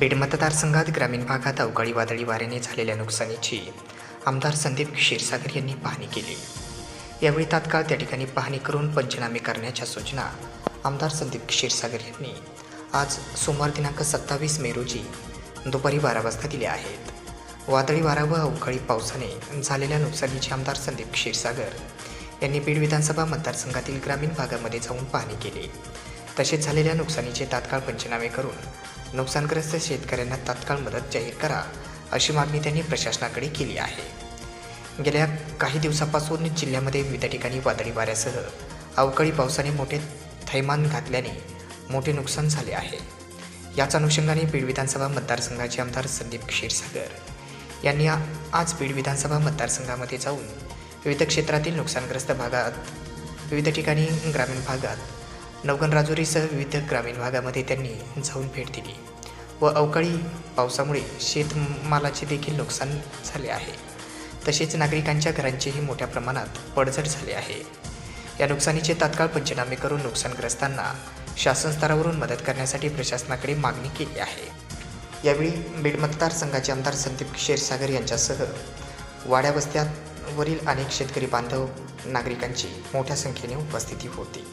बीड मतदारसंघात ग्रामीण भागात अवकाळी वादळी वाऱ्याने झालेल्या नुकसानीची आमदार संदीप क्षीरसागर यांनी पाहणी केली. यावेळी तात्काळ त्या ठिकाणी पाहणी करून पंचनामे करण्याच्या सूचना आमदार संदीप क्षीरसागर यांनी आज सोमवार दिनांक सत्तावीस मे रोजी दुपारी बारा वाजता दिल्या आहेत. वादळी वारा व अवकाळी पावसाने झालेल्या नुकसानीचे आमदार संदीप क्षीरसागर यांनी बीड विधानसभा मतदारसंघातील ग्रामीण भागामध्ये जाऊन पाहणी केली. तसेच झालेल्या नुकसानीचे तात्काळ पंचनामे करून नुकसानग्रस्त शेतकऱ्यांना तात्काळ मदत जाहीर करा अशी मागणी त्यांनी प्रशासनाकडे केली आहे. गेल्या काही दिवसापासून जिल्ह्यामध्ये विविध ठिकाणी वादळी वाऱ्यासह अवकाळी पावसाने मोठे थैमान घातल्याने मोठे नुकसान झाले आहे. याच अनुषंगाने बीड विधानसभा मतदारसंघाचे आमदार संदीप क्षीरसागर यांनी आज बीड विधानसभा मतदारसंघामध्ये जाऊन विविध क्षेत्रातील नुकसानग्रस्त भागात विविध ठिकाणी ग्रामीण भागात नवगण राजुरीसह विविध ग्रामीण भागामध्ये त्यांनी जाऊन भेट दिली व अवकाळी पावसामुळे शेतमालाचे देखील नुकसान झाले आहे. तसेच नागरिकांच्या घरांचेही मोठ्या प्रमाणात पडझड झाले आहे. या नुकसानीचे तात्काळ पंचनामे करून नुकसानग्रस्तांना शासन स्तरावरून मदत करण्यासाठी प्रशासनाकडे मागणी केली आहे. यावेळी बीड मतदारसंघाचे आमदार संदीप क्षीरसागर यांच्यासह वाड्या वस्त्यावरील अनेक शेतकरी बांधव नागरिकांची मोठ्या संख्येने उपस्थिती होती.